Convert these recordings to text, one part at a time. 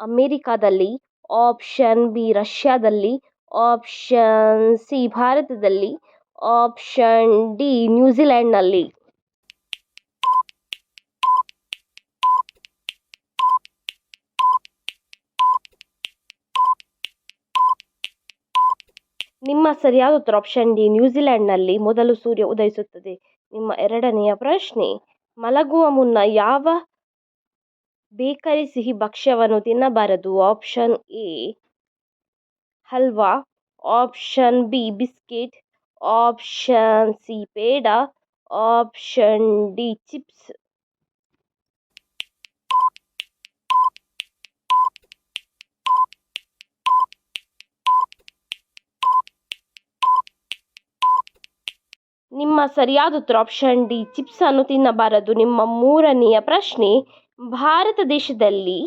ಅಮೆರಿಕಾದಲ್ಲಿ, option B ರಷ್ಯಾದಲ್ಲಿ, option C ಭಾರತದಲ್ಲಿ, ಆಪ್ಷನ್ ಡಿ ನ್ಯೂಜಿಲೆಂಡ್ನಲ್ಲಿ. ನಿಮ್ಮ ಸರಿಯಾದ ಉತ್ತರ ಆಪ್ಷನ್ ಡಿ ನ್ಯೂಜಿಲೆಂಡ್ನಲ್ಲಿ ಮೊದಲು ಸೂರ್ಯ ಉದಯಿಸುತ್ತದೆ. ನಿಮ್ಮ ಎರಡನೆಯ ಪ್ರಶ್ನೆ, ಮಲಗುವ ಮುನ್ನ ಯಾವ ಬೇಕರಿ ಸಿಹಿ ಭಕ್ಷ್ಯವನ್ನು ತಿನ್ನಬಾರದು. Option A, halwa. Option B, biscuit. Option C, peda. Option D, chips. ನಿಮ್ಮ ಸರಿಯಾದ ಉತ್ತರ ಆಪ್ಷನ್ ಡಿ, ಚಿಪ್ಸ್ ಅನ್ನು ತಿನ್ನಬಾರದು. ನಿಮ್ಮ ಮೂರನೆಯ ಪ್ರಶ್ನೆ ಭಾರತ ದೇಶದಲ್ಲಿ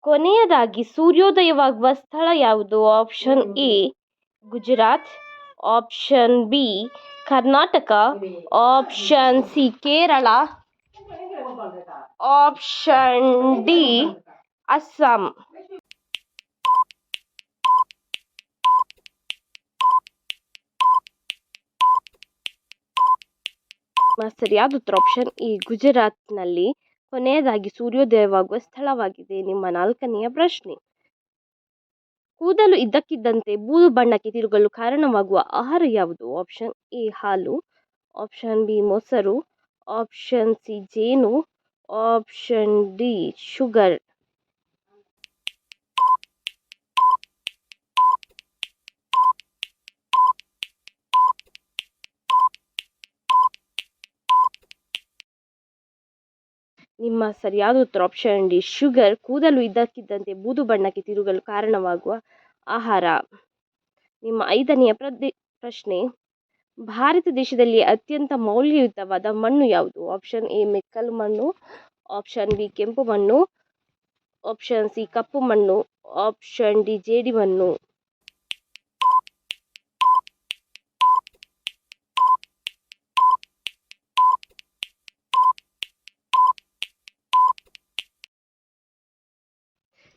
ಕೊನೆಯದಾಗಿ ಸೂರ್ಯೋದಯವಾಗುವ ಸ್ಥಳ ಯಾವುದು? Option A, Gujarat. Option B, Karnataka. Option C, Kerala. Option D, Assam. ಸರಿಯಾದ ಉತ್ತರ ಆಪ್ಷನ್ ಈ ಗುಜರಾತ್ನಲ್ಲಿ. ಕೊನೆಯದಾಗಿ ಸೂರ್ಯೋದಯವಾಗುವ ಸ್ಥಳವಾಗಿದೆ ನಿಮ್ಮ ನಾಲ್ಕನೆಯ ಪ್ರಶ್ನೆ. ಕೂದಲು ಇದ್ದಕ್ಕಿದ್ದಂತೆ ಬೂದು ಬಣ್ಣಕ್ಕೆ ತಿರುಗಲು ಕಾರಣವಾಗುವ ಆಹಾರ ಯಾವುದು? ಆಪ್ಷನ್ ಎ, ಹಾಲು. ಆಪ್ಷನ್ ಬಿ, ಮೊಸರು. ಆಪ್ಷನ್ ಸಿ, ಜೇನು. Option D, sugar. ನಿಮ್ಮ ಸರಿಯಾದ ಉತ್ತರ ಆಪ್ಷನ್ ಡಿ ಶುಗರ್ ಕೂದಲು ಇದ್ದಕ್ಕಿದ್ದಂತೆ ಬೂದು ಬಣ್ಣಕ್ಕೆ ತಿರುಗಲು ಕಾರಣವಾಗುವ ಆಹಾರ. ನಿಮ್ಮ ಐದನೆಯ ಪ್ರದೆ ಪ್ರಶ್ನೆ, ಭಾರತ ದೇಶದಲ್ಲಿ ಅತ್ಯಂತ ಮೌಲ್ಯಯುತವಾದ ಮಣ್ಣು ಯಾವುದು? ಆಪ್ಷನ್ ಎ, ಮೆಕ್ಕಲು ಮಣ್ಣು ಆಪ್ಷನ್ ಬಿ, ಕೆಂಪು ಮಣ್ಣು ಆಪ್ಷನ್ ಸಿ, ಕಪ್ಪು ಮಣ್ಣು ಆಪ್ಷನ್ ಡಿ, ಜೇಡಿ ಮಣ್ಣು.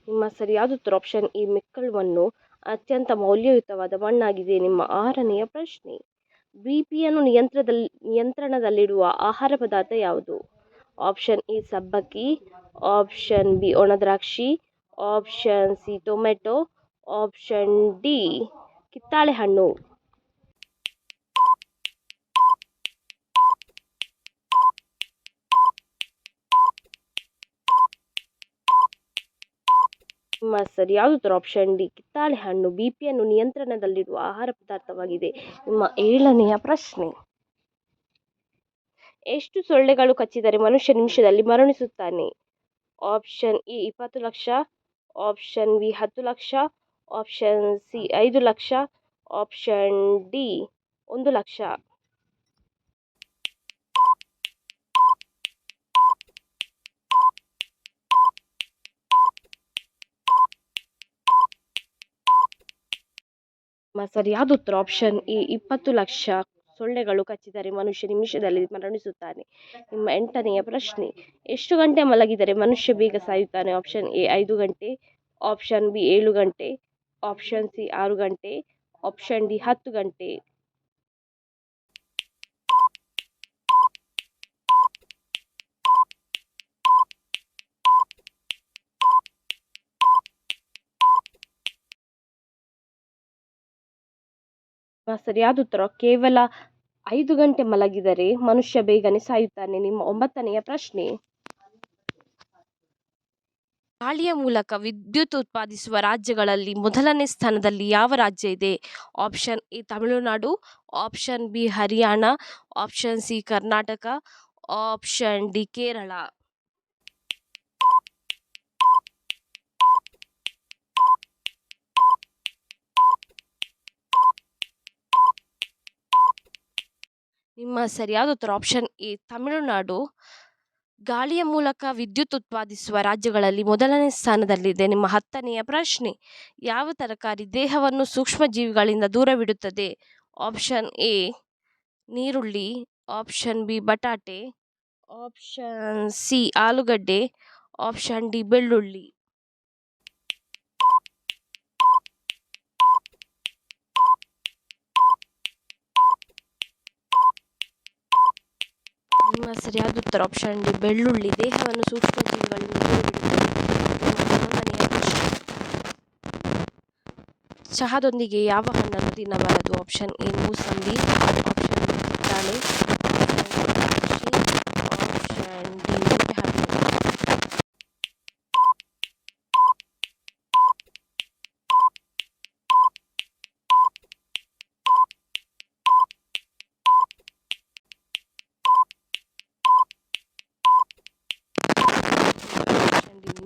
ನಿಮ್ಮ ಸರಿಯಾದ ಉತ್ತರ ಆಪ್ಷನ್ ಈ ಮೆಕ್ಕಲುವನ್ನು ಅತ್ಯಂತ ಮೌಲ್ಯಯುತವಾದ ಮಣ್ಣಾಗಿದೆ. ನಿಮ್ಮ ಆರನೆಯ ಪ್ರಶ್ನೆ. ಬಿ ಪಿಯನ್ನು ನಿಯಂತ್ರದಲ್ಲಿ ನಿಯಂತ್ರಣದಲ್ಲಿಡುವ ಆಹಾರ ಪದಾರ್ಥ ಯಾವುದು? ಆಪ್ಷನ್ ಎ ಸಬ್ಬಕ್ಕಿ ಆಪ್ಷನ್ ಬಿ ಒಣದ್ರಾಕ್ಷಿ option C tomato option D ಕಿತ್ತಾಳೆ ಹಣ್ಣು. ಸರಿಯಾದ ಉತ್ತರ? ಆಪ್ಷನ್ ಡಿ, ಕಿತ್ತಾಳೆ ಹಣ್ಣು. ಬಿ ಪಿಯನ್ನು ನಿಯಂತ್ರಣದಲ್ಲಿಡುವ ಆಹಾರ ಪದಾರ್ಥವಾಗಿದೆ. ನಿಮ್ಮ ಏಳನೆಯ ಪ್ರಶ್ನೆ. ಎಷ್ಟು ಸೊಳ್ಳೆಗಳು ಕಚ್ಚಿದರೆ ಮನುಷ್ಯ ನಿಮಿಷದಲ್ಲಿ ಮರಣಿಸುತ್ತಾನೆ? ಆಪ್ಷನ್ ಇ ಇಪ್ಪತ್ತು ಲಕ್ಷ. ಆಪ್ಷನ್ ಬಿ, ಹತ್ತು ಲಕ್ಷ. ಆಪ್ಷನ್ ಸಿ, ಐದು ಲಕ್ಷ. ಆಪ್ಷನ್ ಡಿ, ಒಂದು ಲಕ್ಷ. ನಿಮ್ಮ ಸರಿಯಾದ ಉತ್ತರ ಆಪ್ಷನ್ ಎ ಇಪ್ಪತ್ತು ಲಕ್ಷ ಸೊಳ್ಳೆಗಳು ಕಚ್ಚಿದರೆ ಮನುಷ್ಯ ನಿಮಿಷದಲ್ಲಿ ಮರಣಿಸುತ್ತಾನೆ. ನಿಮ್ಮ ಎಂಟನೆಯ ಪ್ರಶ್ನೆ, ಎಷ್ಟು ಗಂಟೆ ಮಲಗಿದರೆ ಮನುಷ್ಯ ಬೇಗ ಸಾಯುತ್ತಾನೆ? ಆಪ್ಷನ್ ಎ, ಐದು ಗಂಟೆ ಆಪ್ಷನ್ ಬಿ, ಏಳು ಗಂಟೆ ಆಪ್ಷನ್ ಸಿ, ಆರು ಗಂಟೆ ಆಪ್ಷನ್ ಡಿ, ಹತ್ತು ಗಂಟೆ. ಸರಿಯಾದ ಉತ್ತರ. ಕೇವಲ ಐದು ಗಂಟೆ ಮಲಗಿದರೆ ಮನುಷ್ಯ ಬೇಗನೆ ಸಾಯುತ್ತಾನೆ. ನಿಮ್ಮ ಒಂಬತ್ತನೆಯ ಪ್ರಶ್ನೆ. ಗಾಳಿಯ ಮೂಲಕ ವಿದ್ಯುತ್ ಉತ್ಪಾದಿಸುವ ರಾಜ್ಯಗಳಲ್ಲಿ ಮೊದಲನೇ ಸ್ಥಾನದಲ್ಲಿ ಯಾವ ರಾಜ್ಯ ಇದೆ? Option A, Tamil Nadu, option B, Haryana, option C, Karnataka, option D, Kerala. ನಿಮ್ಮ ಸರಿಯಾದ ಉತ್ತರ ಆಪ್ಷನ್ ಎ ತಮಿಳುನಾಡು. ಗಾಳಿಯ ಮೂಲಕ ವಿದ್ಯುತ್ ಉತ್ಪಾದಿಸುವ ರಾಜ್ಯಗಳಲ್ಲಿ ಮೊದಲನೇ ಸ್ಥಾನದಲ್ಲಿದೆ. ನಿಮ್ಮ ಹತ್ತನೆಯ ಪ್ರಶ್ನೆ, ಯಾವ ತರಕಾರಿ ದೇಹವನ್ನು ಸೂಕ್ಷ್ಮಜೀವಿಗಳಿಂದ ದೂರವಿಡುತ್ತದೆ? ಆಪ್ಷನ್ ಎ ನೀರುಳ್ಳಿ ಆಪ್ಷನ್ ಬಿ ಬಟಾಟೆ. ಆಪ್ಷನ್ ಸಿ ಆಲೂಗಡ್ಡೆ. ಆಪ್ಷನ್ ಡಿ ಬೆಳ್ಳುಳ್ಳಿ. ನಿಮ್ಮ ಸರಿಯಾದ ಉತ್ತರ. ಆಪ್ಷನ್ ಡಿ, ಬೆಳ್ಳುಳ್ಳಿ. ದೇಹವನ್ನು ಹನ್ನೊಂದನೆಯ ಪ್ರಶ್ನೆ ಚಹಾದೊಂದಿಗೆ ಯಾವ ಹಣ್ಣನ್ನು ತಿನ್ನಬಾರದು? Option A, mosambi. ಆಪ್ಷನ್ ಕಿತ್ತಳೆ ಆಪ್ಷನ್ ಡಿ ನಿಂಬೆಹಣ್ಣು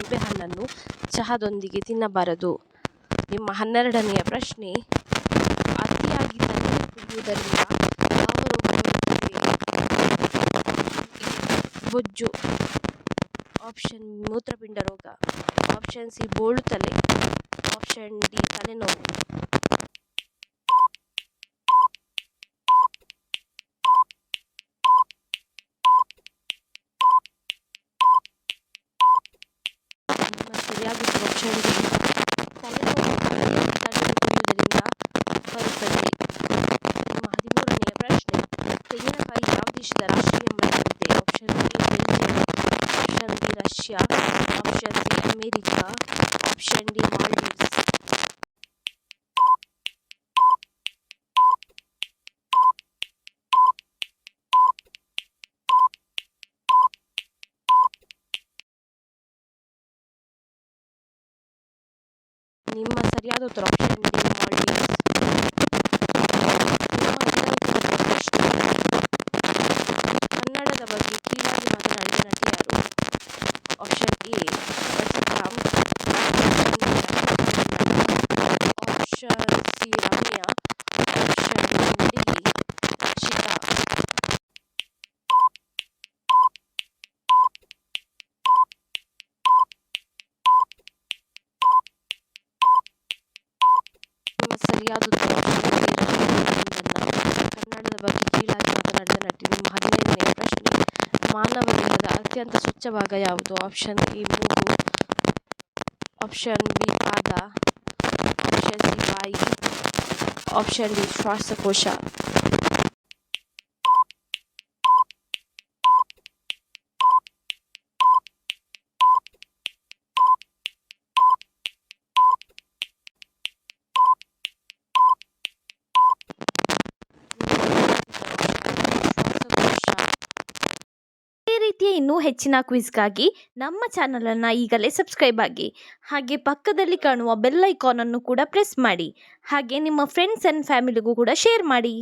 ಆಪ್ಷನ್ ಹಣ್ಣನ್ನು ಚಹಾದೊಂದಿಗೆ ತಿನ್ನಬಾರದು. ನಿಮ್ಮ ಹನ್ನೆರಡನೆಯ ಪ್ರಶ್ನೆ ಅತಿಯಾಗಿ ತಣ್ಣೀರು ಕುಡಿಯುವುದರಿಂದ ಯಾವ ಬೊಜ್ಜು. ಆಪ್ಷನ್ ಮೂತ್ರಪಿಂಡ ರೋಗ. ಆಪ್ಷನ್ ಸಿ, ಬೋಳು ತಲೆ. ಆಪ್ಷನ್ ಡಿ, ತಲೆನೋವು. ನಿಮ್ಮ ಸರಿಯಾದ ಉತ್ತರ ಆಪ್ಷನ್ ಡಿ ತಲೆನೋವು ತಣ್ಣೀರು ಕುಡಿಯುವುದರಿಂದ ಬರುತ್ತದೆ ನಿಮ್ಮ ಹದಿಮೂರನೆಯ ಪ್ರಶ್ನೆ ತೆಂಗಿನಕಾಯಿ ಯಾವ ದೇಶದ ರಾಷ್ಟ್ರೀಯ ಮರವಾಗಿದೆ option A Belgium option B Russia option C America option D ನಿಮ್ಮ ಸರಿಯಾದ ಉತ್ತರ ಆಪ್ಷನ್ ಡಿ ಮಾಲ್ಡೀವ್ಸ್ ನಿಮ್ಮ ಹದಿನೈದನೆಯ ಪ್ರಶ್ನೆ ಕನ್ನಡದ ಬಗ್ಗೆ ಕೀಳಾಗಿ ಮಾತನಾಡಿದ ನಟಿ ಯಾರು option A Rachita Ram option C Ramya option D ನಡಿಗೆ ಶಿಖಾ ರಘುನಂದನ ಕನ್ನಡದ ಬಗ್ಗೆ ಕೀಳಾಗಿ ಮಾತನಾಡಿದ ನಿಮ್ಮ ಹದಿನೈದನೆಯ ಪ್ರಶ್ನೆ ಮಾನವ ದೇಹದ ಅತ್ಯಂತ ಸ್ವಚ್ಛ ಭಾಗ ಯಾವುದು? ಆಪ್ಷನ್ ಎ ಮೂಗು ಆಪ್ಷನ್ ಬಿ ಪಾದ ಆಪ್ಷನ್ ಸಿ ಬಾಯಿ ಆಪ್ಷನ್ ಡಿ ಶ್ವಾಸಕೋಶ ಇದೇ ರೀತಿಯ ಇನ್ನೂ ಹೆಚ್ಚಿನ ಕ್ವಿಜ್ಗಾಗಿ ನಮ್ಮ ಚಾನಲನ್ನು ಈಗಲೇ ಸಬ್ಸ್ಕ್ರೈಬ್ ಆಗಿ, ಹಾಗೆ ಪಕ್ಕದಲ್ಲಿ ಕಾಣುವ ಬೆಲ್ ಐಕಾನನ್ನು ಕೂಡ ಪ್ರೆಸ್ ಮಾಡಿ, ಹಾಗೆ ನಿಮ್ಮ ಫ್ರೆಂಡ್ಸ್ ಆ್ಯಂಡ್ ಫ್ಯಾಮಿಲಿಗೂ ಕೂಡ ಶೇರ್ ಮಾಡಿ.